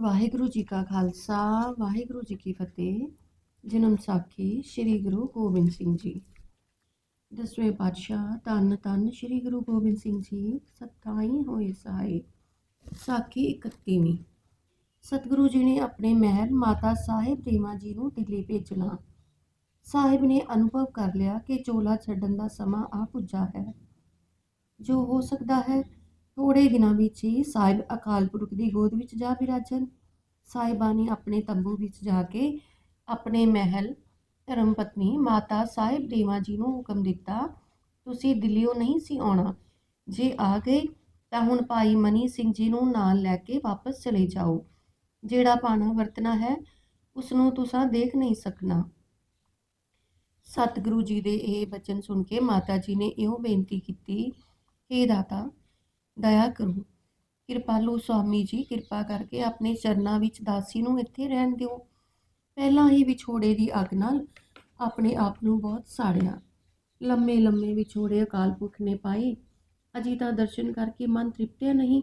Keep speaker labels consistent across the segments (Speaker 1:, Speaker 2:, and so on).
Speaker 1: ਵਾਹਿਗੁਰੂ ਜੀ ਕਾ ਖਾਲਸਾ, ਵਾਹਿਗੁਰੂ ਜੀ ਕੀ ਫਤਿਹ। ਜਨਮ ਸਾਖੀ ਸ੍ਰੀ ਗੁਰੂ ਗੋਬਿੰਦ ਸਿੰਘ ਜੀ। ਦਸਵੇਂ ਪਾਤਸ਼ਾਹ ਧੰਨ ਧੰਨ ਸ੍ਰੀ ਗੁਰੂ ਗੋਬਿੰਦ ਸਿੰਘ ਜੀ, ਸਤਾਈ ਹੋਏ ਸਹਾਏ ਸਾਖੀ 31ਵੀਂ ਸਤਿਗੁਰੂ ਜੀ ਨੇ ਆਪਣੇ ਮਹਿਲ ਮਾਤਾ ਸਾਹਿਬ ਦੇਵਾ ਜੀ ਨੂੰ ਦਿੱਲੀ ਭੇਜਣਾ। ਸਾਹਿਬ ਨੇ ਅਨੁਭਵ ਕਰ ਲਿਆ ਕਿ ਚੋਲਾ ਛੱਡਣ ਦਾ ਸਮਾਂ ਆ ਪੁੱਜਾ ਹੈ। ਜੋ ਹੋ ਸਕਦਾ ਹੈ ਥੋੜੇ ਦਿਨਾਂ ਵਿੱਚ ਹੀ ਸਾਹਿਬ ਅਕਾਲ ਪੁਰਖ ਦੀ ਗੋਦ ਵਿੱਚ ਜਾ ਵਿਰਾਜਨ ਸਾਹਿਬਾਂ ਨੇ ਆਪਣੇ ਤੰਬੂ ਵਿੱਚ ਜਾ ਕੇ ਆਪਣੇ ਮਹਿਲ, ਧਰਮ ਪਤਨੀ ਮਾਤਾ ਸਾਹਿਬ ਦੇਵਾ ਜੀ ਨੂੰ ਹੁਕਮ ਦਿੱਤਾ, ਤੁਸੀਂ ਦਿੱਲੀੋਂ ਨਹੀਂ ਸੀ ਆਉਣਾ। ਜੇ ਆ ਗਏ, ਤਾਂ ਹੁਣ ਭਾਈ ਮਨੀ ਸਿੰਘ ਜੀ ਨੂੰ ਨਾਲ ਲੈ ਕੇ ਵਾਪਸ ਚਲੇ ਜਾਓ। ਜਿਹੜਾ ਪਾਣਾ ਵਰਤਣਾ ਹੈ ਉਸ ਨੂੰ ਤੁਸੀਂ ਦੇਖ ਨਹੀਂ ਸਕਣਾ। ਸਤਿਗੁਰੂ ਜੀ ਦੇ ਇਹ ਬਚਨ ਸੁਣ ਕੇ ਮਾਤਾ ਜੀ ਨੇ ਇਹੋ ਬੇਨਤੀ ਕੀਤੀ, ਹੇ ਦਾਤਾ ਦਇਆ ਕਰੋ। ਕਿਰਪਾਲੂ ਸੁਆਮੀ ਜੀ, ਕਿਰਪਾ ਕਰਕੇ ਆਪਣੇ ਚਰਨਾਂ ਵਿੱਚ ਦਾਸੀ ਨੂੰ ਇੱਥੇ ਰਹਿਣ ਦਿਓ। ਪਹਿਲਾਂ ਹੀ ਵਿਛੋੜੇ ਦੀ ਅੱਗ ਨਾਲ ਆਪਣੇ ਆਪ ਨੂੰ ਬਹੁਤ ਸਾੜਿਆ। ਲੰਮੇ ਲੰਮੇ ਵਿਛੋੜੇ ਅਕਾਲ ਪੁਰਖ ਨੇ ਪਾਏ। ਅਜੀ ਤਾਂ ਦਰਸ਼ਨ ਕਰਕੇ ਮਨ ਤ੍ਰਿਪਤਿਆ ਨਹੀਂ।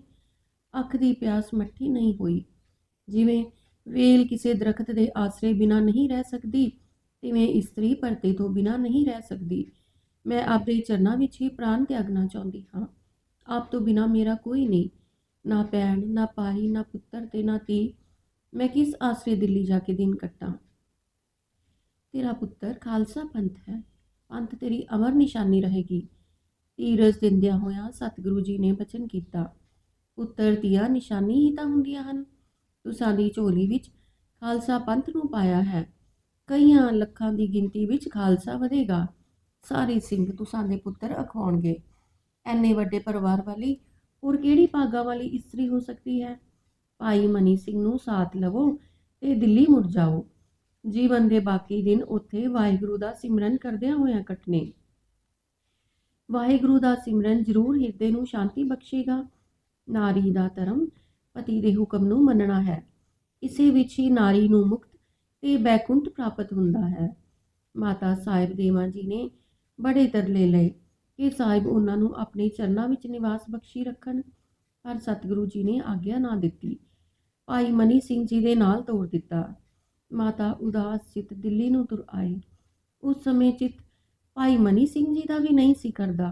Speaker 1: ਅੱਖ ਦੀ ਪਿਆਸ ਮੱਠੀ ਨਹੀਂ ਹੋਈ। ਜਿਵੇਂ ਵੇਲ ਕਿਸੇ ਦਰਖਤ ਦੇ ਆਸਰੇ ਬਿਨਾ ਨਹੀਂ ਰਹਿ ਸਕਦੀ, ਤਿਵੇਂ ਇਸਤਰੀ ਪਰਦੇ ਤੋਂ ਬਿਨਾ ਨਹੀਂ ਰਹਿ ਸਕਦੀ। ਮੈਂ ਆਪਣੇ ਚਰਨਾਂ ਵਿੱਚ ਹੀ ਪ੍ਰਾਨ ਤਿਆਗਣਾ ਚਾਹੁੰਦੀ ਹਾਂ। ਆਪ ਤੋਂ ਬਿਨਾ ਮੇਰਾ ਕੋਈ ਨਹੀਂ, ਨਾ ਭੈਣ, ਨਾ ਭਾਈ, ਨਾ ਪੁੱਤਰ ਤੇ ਨਾ ਧੀ। ਮੈਂ ਕਿਸ ਆਸਰੇ ਦਿੱਲੀ ਜਾ ਕੇ ਦਿਨ ਕੱਟਾਂ? ਤੇਰਾ ਪੁੱਤਰ ਖਾਲਸਾ ਪੰਥ ਹੈ, ਪੰਥ ਤੇਰੀ ਅਮਰ ਨਿਸ਼ਾਨੀ ਰਹੇਗੀ। ਧੀਰਜ ਦਿੰਦਿਆਂ ਹੋਇਆਂ ਸਤਿਗੁਰੂ ਜੀ ਨੇ ਬਚਨ ਕੀਤਾ। ਪੁੱਤਰ ਦੀਆਂ ਨਿਸ਼ਾਨੀ ਹੀ ਤਾਂ ਹੁੰਦੀਆਂ ਹਨ। ਤੁਸਾਂ ਦੀ ਝੋਲੀ ਵਿੱਚ ਖਾਲਸਾ ਪੰਥ ਨੂੰ ਪਾਇਆ ਹੈ। ਕਈਆਂ ਲੱਖਾਂ ਦੀ ਗਿਣਤੀ ਵਿੱਚ ਖਾਲਸਾ ਵਧੇਗਾ। ਸਾਰੇ ਸਿੰਘ ਤੁਸਾਂ ਦੇ ਪੁੱਤਰ ਅਖਵਾਉਣਗੇ। ਐਨੇ ਵੱਡੇ ਪਰਿਵਾਰ ਵਾਲੀ, ਹੋਰ ਕਿਹੜੀ ਭਾਗਾ ਵਾਲੀ ਇਸਤਰੀ ਹੋ ਸਕਦੀ ਹੈ? ਭਾਈ ਮਨੀ ਸਿੰਘ ਨੂੰ ਸਾਥ ਲਵੋ ਤੇ ਦਿੱਲੀ ਮੁੜ ਜਾਓ। ਜੀਵਨ ਦੇ ਬਾਕੀ ਦਿਨ ਉੱਥੇ ਵਾਹਿਗੁਰੂ ਦਾ ਸਿਮਰਨ ਕਰਦਿਆਂ ਹੋਇਆਂ ਕੱਟਨੇ ਵਾਹਿਗੁਰੂ ਦਾ ਸਿਮਰਨ ਜ਼ਰੂਰ ਹਿਰਦੇ ਨੂੰ ਸ਼ਾਂਤੀ ਬਖਸ਼ੇਗਾ। ਨਾਰੀ ਦਾ ਧਰਮ ਪਤੀ ਦੇ ਹੁਕਮ ਨੂੰ ਮੰਨਣਾ ਹੈ। ਇਸੇ ਵਿੱਚ ਹੀ ਨਾਰੀ ਨੂੰ ਮੁਕਤ ਤੇ ਬੈਕੁੰਠ ਪ੍ਰਾਪਤ ਹੁੰਦਾ ਹੈ। ਮਾਤਾ ਸਾਹਿਬ ਦੇਵਾ ਜੀ ਨੇ ਬੜੇ ਤਰਲੇ ਲਏ। ਕਿ ਸਾਹਿਬ ਉਹਨਾਂ ਨੂੰ ਆਪਣੇ ਚਰਨਾਂ ਵਿੱਚ ਨਿਵਾਸ ਬਖਸ਼ੀ ਰੱਖਣ। ਪਰ ਸਤਿਗੁਰੂ ਜੀ ਨੇ ਆਗਿਆ ਨਾ ਦਿੱਤੀ। ਭਾਈ ਮਨੀ ਸਿੰਘ ਜੀ ਦੇ ਨਾਲ ਤੋੜ ਦਿੱਤਾ। ਮਾਤਾ ਉਦਾਸ ਚਿਤ ਦਿੱਲੀ ਨੂੰ ਤੁਰ ਆਏ ਉਸ ਸਮੇਂ ਚਿਤ ਭਾਈ ਮਨੀ ਸਿੰਘ ਜੀ ਦਾ ਵੀ ਨਹੀਂ ਸੀ ਕਰਦਾ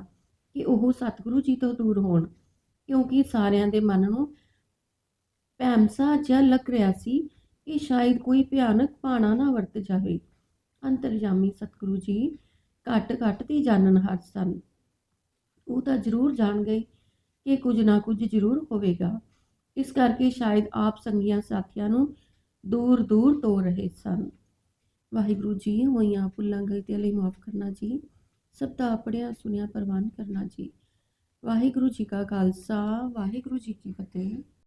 Speaker 1: ਕਿ ਉਹ ਸਤਿਗੁਰੂ ਜੀ ਤੋਂ ਦੂਰ ਹੋਣ, ਕਿਉਂਕਿ ਸਾਰਿਆਂ ਦੇ ਮਨ ਨੂੰ ਭੈਮਸਾ ਜਿਹਾ ਲੱਗ ਰਿਹਾ ਸੀ ਕਿ ਸ਼ਾਇਦ ਕੋਈ ਭਿਆਨਕ ਪਾਣਾ ਨਾ ਵਰਤ ਜਾਵੇ। ਅੰਤਰਜਾਮੀ ਸਤਿਗੁਰੂ ਜੀ ਘੱਟ ਘੱਟ ਦੀ ਜਾਣਨ ਹਰ ਸਨ। ਉਹ ਤਾਂ ਜ਼ਰੂਰ ਜਾਣ ਗਏ ਕਿ ਕੁਝ ਨਾ ਕੁਝ ਜ਼ਰੂਰ ਹੋਵੇਗਾ। ਇਸ ਕਰਕੇ ਸ਼ਾਇਦ ਆਪ ਸੰਗੀਆਂ ਸਾਥੀਆਂ ਨੂੰ ਦੂਰ ਦੂਰ ਤੋਂ ਰਹੇ ਸਨ। ਵਾਹਿਗੁਰੂ ਜੀ, ਹੋਈਆਂ ਭੁੱਲਾਂ ਗਲਤੀਆਂ ਲਈ ਮਾਫ ਕਰਨਾ ਜੀ। ਸਭ ਦਾ ਪੜਿਆ ਸੁਣਿਆ ਪ੍ਰਵਾਨ ਕਰਨਾ ਜੀ। ਵਾਹਿਗੁਰੂ ਜੀ ਕਾ ਖਾਲਸਾ, ਵਾਹਿਗੁਰੂ ਜੀ ਕੀ ਫਤਿਹ।